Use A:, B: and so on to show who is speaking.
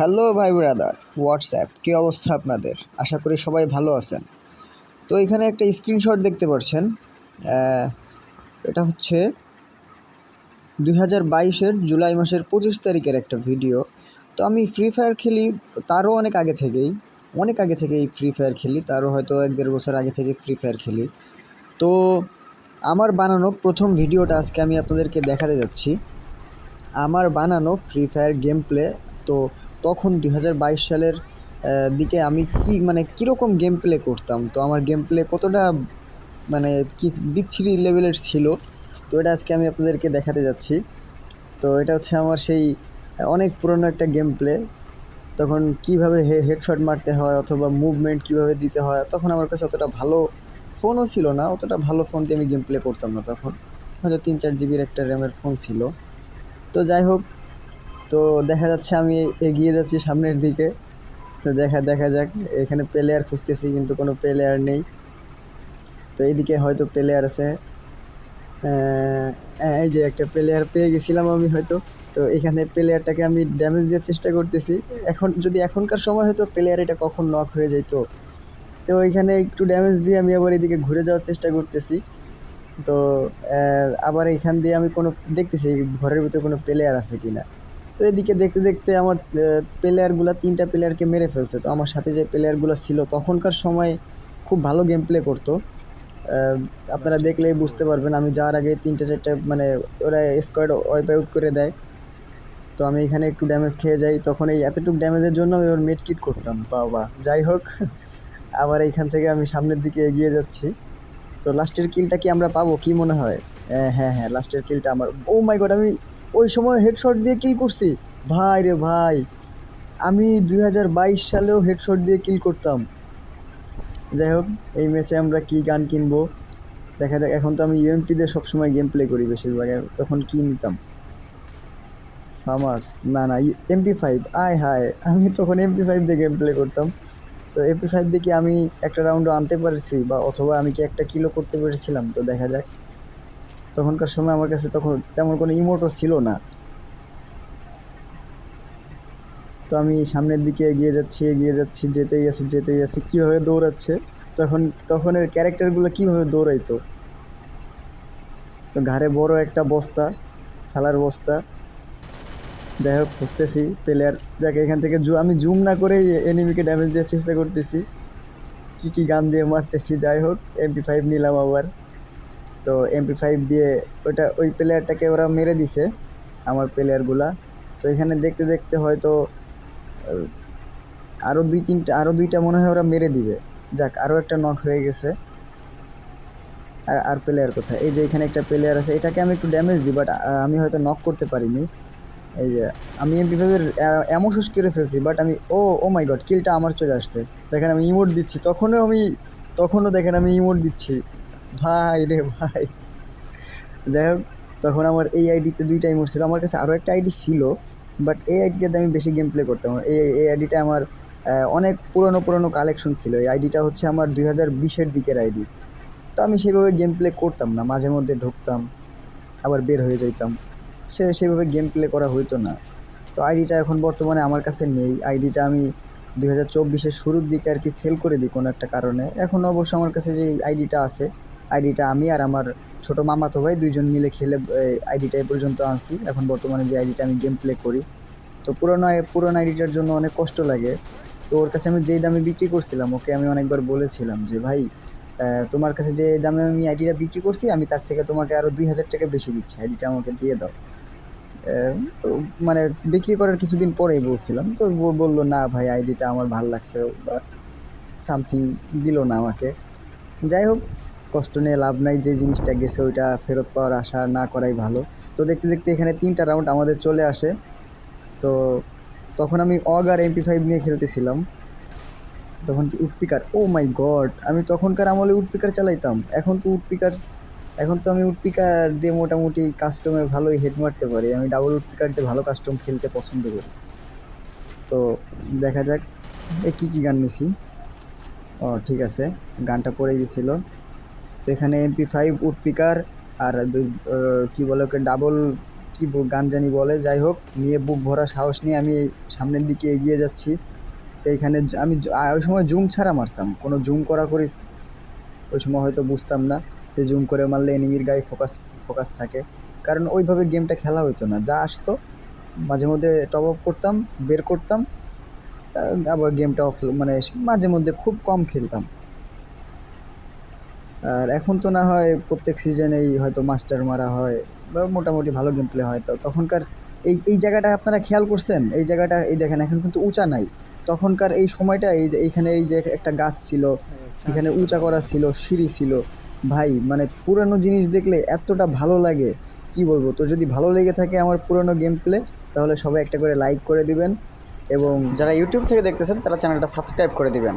A: Hello ভাই brother, WhatsApp, কী অবস্থা আপনাদের? আশা করি সবাই ভালো আছেন। তো এখানে একটা স্ক্রিনশট দেখতে পাচ্ছেন এটা হচ্ছে দুই হাজার বাইশের জুলাই মাসের পঁচিশ তারিখের একটা ভিডিও। তো আমি ফ্রি ফায়ার খেলি, তারও অনেক আগে থেকেই, অনেক আগে থেকেই ফ্রি ফায়ার খেলি, তারও হয়তো এক দেড় বছর আগে থেকে ফ্রি ফায়ার খেলি। তো আমার বানানো প্রথম ভিডিওটা আজকে আমি আপনাদেরকে দেখাতে যাচ্ছি। আমার বানানো ফ্রি ফায়ার গেম প্লে তো তখন দু হাজার বাইশ সালের দিকে আমি কি মানে কীরকম গেম প্লে করতাম? তো আমার গেম প্লে কতটা মানে কি বিচ্ছিরি লেভেলের ছিল? তো এটা আজকে আমি আপনাদেরকে দেখাতে যাচ্ছি। তো এটা হচ্ছে আমার সেই অনেক পুরনো একটা গেম প্লে তখন কীভাবে হে হেডশট মারতে হয় অথবা মুভমেন্ট কীভাবে দিতে হয়, তখন আমার কাছে অতটা ভালো ফোনও ছিল না। অতটা ভালো ফোন দিয়ে আমি গেম প্লে করতাম না তখন। হয়তো তিন চার জিবির একটা র্যামের ফোন ছিল। তো যাই হোক তো দেখা যাচ্ছে আমি এগিয়ে যাচ্ছি সামনের দিকে। তো দেখা দেখা যাক, এখানে প্লেয়ার খুঁজতেছি কিন্তু কোনো প্লেয়ার নেই। তো এইদিকে হয়তো প্লেয়ার আছে। এই যে একটা প্লেয়ার পেয়ে গেছিলাম আমি হয়তো। তো এখানে প্লেয়ারটাকে আমি ড্যামেজ দেওয়ার চেষ্টা করতেছি। এখন, যদি এখনকার সময় হয়তো প্লেয়ার এটা কখন নক হয়ে যেত তো এখানে একটু ড্যামেজ দিয়ে আমি আবার এদিকে ঘুরে যাওয়ার চেষ্টা করতেছি। তো আবার এখান দিয়ে আমি কোনো, দেখতেছি ঘরের ভিতরে কোনো প্লেয়ার আছে কিনা। তো এদিকে দেখতে দেখতে আমার প্লেয়ারগুলো তিনটা প্লেয়ারকে মেরে ফেলছে। তো আমার সাথে যে প্লেয়ারগুলো ছিল, তখনকার সময় খুব ভালো গেম প্লে করতো আপনারা দেখলেই বুঝতে পারবেন, আমি যাওয়ার আগে তিনটে চারটে মানে ওরা স্কোয়াড ওয়াইপ আউট করে দেয়। তো আমি এখানে একটু ড্যামেজ খেয়ে যাই, তখন এই এতটুকু ড্যামেজের জন্য আমি ওর মেড কিট করতাম। বাবা, যাই হোক, আবার এইখান থেকে আমি সামনের দিকে এগিয়ে যাচ্ছি। তো লাস্টের কিলটা কি আমরা পাবো, কি মনে হয়? হ্যাঁ হ্যাঁ হ্যাঁ লাস্টের কিলটা আমার ও মাই গড আমি ওই সময় হেডশট দিয়ে কিল করছি। ভাই রে ভাই, আমি দুই হাজার বাইশ সালেও হেডশট দিয়ে কিল করতাম। যাই হোক, এই ম্যাচে আমরা কি গান কিনবো? দেখা যাক, এখন তো আমি ইউএমপি দিয়ে সবসময় গেম প্লে করি বেশিরভাগ, তখন কি নিতাম? ফামাস না না এমপি ফাইভ আয় হায়, আমি তখন এমপি ফাইভ দিয়ে গেম প্লে করতাম। তো এমপি ফাইভ দিয়ে কি আমি একটা রাউন্ডও আনতে পারছি, বা অথবা আমি কি একটা কিলো করতে পেরেছিলাম? তো দেখা যাক। তখনকার সময় আমার কাছে তখন তেমন কোনো ইমোটও ছিল না। তো আমি সামনের দিকে এগিয়ে যাচ্ছি এগিয়ে যাচ্ছি, যেতেই আছি যেতেই আছি, কীভাবে দৌড়াচ্ছে? তখন, তখনের ক্যারেক্টারগুলো কীভাবে দৌড়াইতো? ঘাড়ে বড় একটা বস্তা, সালার বস্তা। যাই হোক, খুঁজতেছি প্লেয়ার যাকে এখান থেকে জু আমি জুম না করেই এনিমিকে ড্যামেজ দেওয়ার চেষ্টা করতেছি। কী কী গান দিয়ে মারতেছি, যাই হোক এমপি ফাইভ নিলাম আবার। তো এমপি ফাইভ দিয়ে ওটা ওই প্লেয়ারটাকে ওরা মেরে দিছে, আমার প্লেয়ারগুলা তো এখানে দেখতে দেখতে হয়তো আরও দুই তিনটা আরও দুইটা মনে হয় ওরা মেরে দিবে। যাক আরও একটা নক হয়ে গেছে। আর আর প্লেয়ার কোথায়? এই যে এখানে একটা প্লেয়ার আছে, এটাকে আমি একটু ড্যামেজ দিই বাট আমি হয়তো নক করতে পারিনি। এই যে, আমি এমপি ফাইভের এমন শুষ করে ফেলছি বাট আমি, ও ও মাই গড কিলটা আমার চলে আসছে। দেখেন আমি ইমোট দিচ্ছি, তখনও আমি, তখনও দেখেন আমি ইমোট দিচ্ছি। ভাই রে ভাই। যাই হোক, তখন আমার এই আইডিতে দুইটা ইমোট ছিল। আমার কাছে আরও একটা আইডি ছিল বাট এই আইডিটাতে আমি বেশি গেম প্লে করতাম। এই এই আইডিটা আমার অনেক পুরনো পুরনো কালেকশন ছিল। এই আইডিটা হচ্ছে আমার দুই হাজার বিশের দিকের আইডি তো আমি সেভাবে গেম প্লে করতাম না। মাঝে মধ্যে ঢুকতাম, আবার বের হয়ে যাইতাম। সে, সেভাবে গেম প্লে করা হইতো না। তো আইডিটা এখন বর্তমানে আমার কাছে নেই। আইডিটা আমি দুই হাজার চব্বিশের শুরুর দিকে আর কি সেল করে দিই কোনো একটা কারণে। এখন অবশ্য আমার কাছে যে আইডিটা আছে আইডিটা আমি আর আমার ছোটো মামাতো ভাই দুইজন মিলে খেলে আইডিটা এ পর্যন্ত আনছি। এখন বর্তমানে যে আইডিটা আমি গেম প্লে করি। তো পুরোনো পুরোনো আইডিটার জন্য অনেক কষ্ট লাগে। তো ওর কাছে আমি যেই দামে বিক্রি করছিলাম, ওকে আমি অনেকবার বলেছিলাম যে, ভাই তোমার কাছে যে দামে আমি আইডিটা বিক্রি করছি, আমি তার থেকে তোমাকে আরও দুই হাজার টাকা বেশি দিচ্ছি। আইডিটা আমাকে দিয়ে দাও। মানে বিক্রি করার কিছুদিন পরেই বলছিলাম। তো বলল, না ভাই আইডিটা আমার ভালো লাগছে। বা সামথিং দিল না আমাকে। যাই হোক কষ্ট নিয়ে লাভ নাই, যে জিনিসটা গেছে ওইটা ফেরত পাওয়ার আশা না করাই ভালো। তো দেখতে দেখতে এখানে তিনটা রাউন্ড আমাদের চলে আসে। তো তখন আমি অগ আর এমপি ফাইভ নিয়ে খেলতেছিলাম। তখন কি উডপিকার? ও মাই গড আমি তখনকার আমলে উডপিকার চালাইতাম। এখন তো উডপিকার, এখন তো আমি উডপিকার দিয়ে মোটামুটি কাস্টমে ভালোই হেড মারতে পারি। আমি ডাবল উডপিকার দিয়ে ভালো কাস্টম খেলতে পছন্দ করি। তো দেখা যাক, এ কী কী গান নিছি। ও, ঠিক আছে, গানটা পড়ে গেছিল। তো এখানে এমপি ফাইভ উডপিকার আর কী বলে ওকে ডাবল কি গান জানি বলে, যাই হোক, নিয়ে বুক ভরা সাহস নিয়ে আমি সামনের দিকে এগিয়ে যাচ্ছি। তো এখানে আমি ওই সময় জুম ছাড়া মারতাম, কোনো জুম করা করে ওই সময় হয়তো বুঝতাম না যে জুম করে মারলে এনিমির গায়ে ফোকাস ফোকাস থাকে। কারণ ওইভাবে গেমটা খেলা হতো না, যা আসতো, মাঝে মধ্যে টপ আপ করতাম, বের করতাম আবার গেমটা অফ মানে মাঝে মধ্যে খুব কম খেলতাম। আর এখন তো না হয় প্রত্যেক সিজনেই হয়তো মাস্টার মারা হয় বা মোটামুটি ভালো গেম প্লে হয়। তো তখনকার এই এই জায়গাটা আপনারা খেয়াল করছেন? এই জায়গাটা এই দেখেন এখন কিন্তু উঁচা নাই। তখনকার এই সময়টা এই এইখানে এই যে একটা গাছ ছিল এখানে উঁচা করা ছিল সিঁড়ি ছিল। ভাই মানে পুরানো জিনিস দেখলে এতটা ভালো লাগে। কি বলব? তো যদি ভালো লেগে থাকে আমার পুরনো গেম প্লে তাহলে সবাই একটা করে লাইক করে দিবেন। এবং যারা ইউটিউব থেকে দেখতেছেন তারা চ্যানেলটা সাবস্ক্রাইব করে দিবেন।